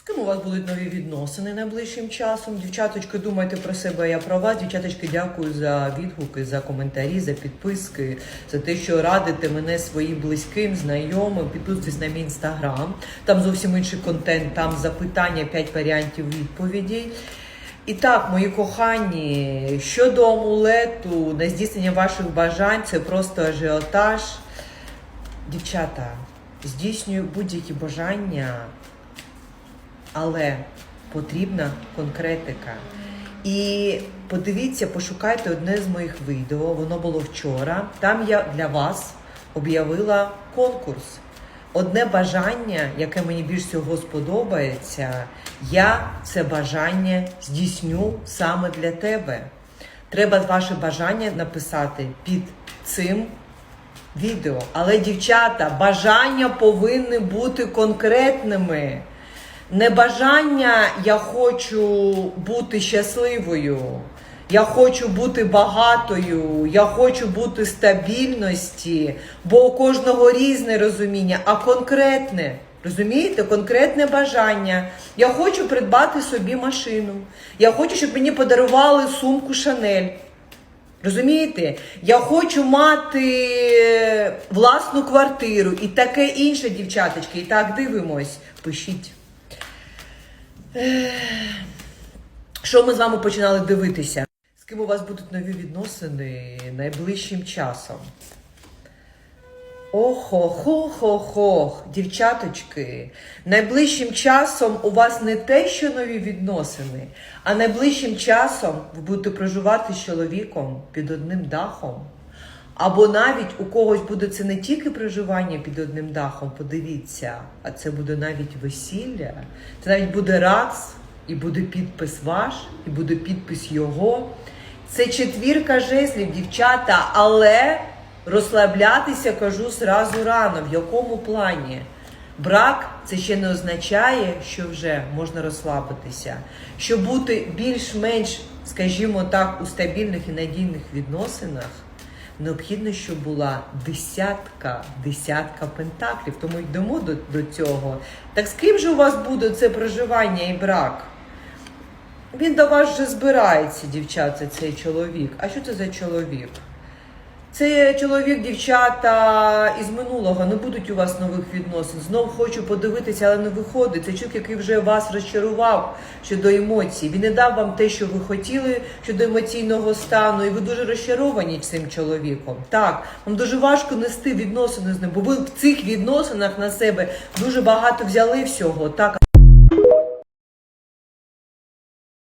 З ким у вас будуть нові відносини найближчим часом? Дівчаточки, думайте про себе, я про вас. Дівчаточки, дякую за відгуки, за коментарі, за підписки, за те, що радите мене своїм близьким, знайомим. Підписуйтесь на мій інстаграм. Там зовсім інший контент, там запитання, 5 варіантів відповідей. І так, мої кохані, щодо амулету, на здійснення ваших бажань, це просто ажіотаж. Дівчата, здійснюю будь-які бажання, але потрібна конкретика. І подивіться, пошукайте одне з моїх відео, воно було вчора. Там я для вас об'явила конкурс. Одне бажання, яке мені більш всього сподобається, я це бажання здійсню саме для тебе. Треба ваше бажання написати під цим відео. Але, дівчата, бажання повинні бути конкретними. Не бажання я хочу бути щасливою, я хочу бути багатою, я хочу бути стабільності, бо у кожного різне розуміння, а конкретне. Розумієте, конкретне бажання. Я хочу придбати собі машину. Я хочу, щоб мені подарували сумку Шанель. Розумієте? Я хочу мати е, власну квартиру і таке інше, дівчаточки. І так дивимось. Пишіть. Що ми з вами починали дивитися? З ким у вас будуть нові відносини найближчим часом? Охо-хо-хо-хо, дівчаточки, найближчим часом у вас не те, що нові відносини, а найближчим часом ви будете проживати з чоловіком під одним дахом. Або навіть у когось буде це не тільки проживання під одним дахом, подивіться, а це буде навіть весілля, це навіть буде раз, і буде підпис ваш, і буде підпис його. Це четвірка жезлів, дівчата, але розслаблятися кажу зразу рано. В якому плані? Брак це ще не означає, що вже можна розслабитися. Щоб бути більш-менш, скажімо так, у стабільних і надійних відносинах, необхідно, щоб була десятка, десятка пентаклів. Тому йдемо до, до цього. Так з ким же у вас буде це проживання і брак? Він до вас вже збирається, дівчата, цей чоловік. А що це за чоловік? Це чоловік, дівчата із минулого не будуть у вас нових відносин. Знов хочу подивитися, але не виходить. Це чоловік, який вже вас розчарував щодо емоцій. Він не дав вам те, що ви хотіли щодо емоційного стану, і ви дуже розчаровані цим чоловіком. Так, вам дуже важко нести відносини з ним, бо ви в цих відносинах на себе дуже багато взяли всього. Так,